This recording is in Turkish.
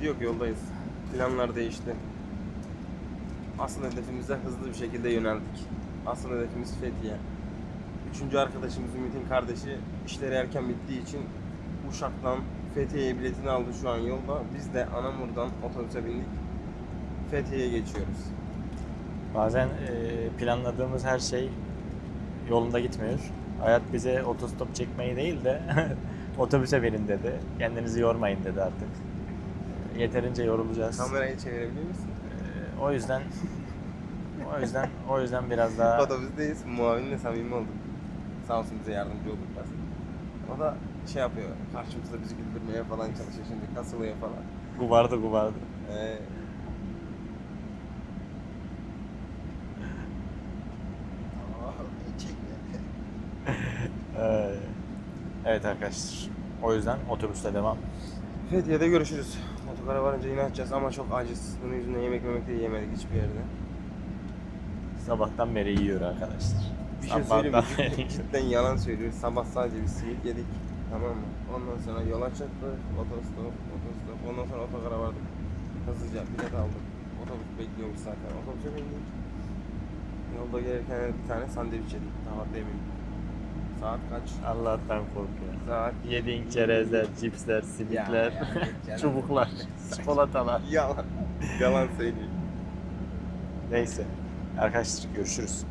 Gidiyor yoldayız. Planlar değişti. Asıl hedefimize hızlı bir şekilde yöneldik. Asıl hedefimiz Fethiye. Üçüncü arkadaşımız Ümit'in kardeşi işleri erken bittiği için Uşak'tan Fethiye'ye biletini aldı şu an yolda. Biz de Anamur'dan otobüse bindik. Fethiye'ye geçiyoruz. Bazen e, planladığımız her şey yolunda gitmiyor. Hayat bize otostop çekmeyi değil de otobüse verin dedi. Kendinizi yormayın dedi artık. Yeterince yorulacağız. Kamerayı çevirebilir misin? E, o yüzden o yüzden o yüzden biraz daha Otobüsteyiz. Muavinle samimi olduk. Sağ olsun bize yardımcı oldu biraz. O da şey yapıyor. Karşımızda bizi güldürmeye falan çalışıyor şimdi. Kasılıyor falan. gubardı gubardı. Ee, Ee, evet arkadaşlar. O yüzden otobüste devam. Fethiye'de görüşürüz. Otogara varınca yine açacağız ama çok aciz. Bunun yüzünden yemek yemek de yiyemedik hiçbir yerde. Sabahtan beri yiyor arkadaşlar. Bir şey söyleyeyim mi? Sabahtan beri Cidden, cidden yalan söylüyor. Sabah sadece bir simit yedik. Tamam mı? Ondan sonra yola çıktık. Otostop, otostop. Ondan sonra otogara vardık. Hızlıca bilet aldık. Otobüs bekliyormuş zaten. Otobüse bindik. Yolda gelirken bir tane sandviç yedik. Daha demin. Saat kaç? Allah'tan korkuyor. Saat Yediğin çerezler, cipsler, simitler, Ya, ya, ya, çubuklar, çikolatalar. Yalan. Yalan söylüyor. Neyse. Arkadaşlar görüşürüz.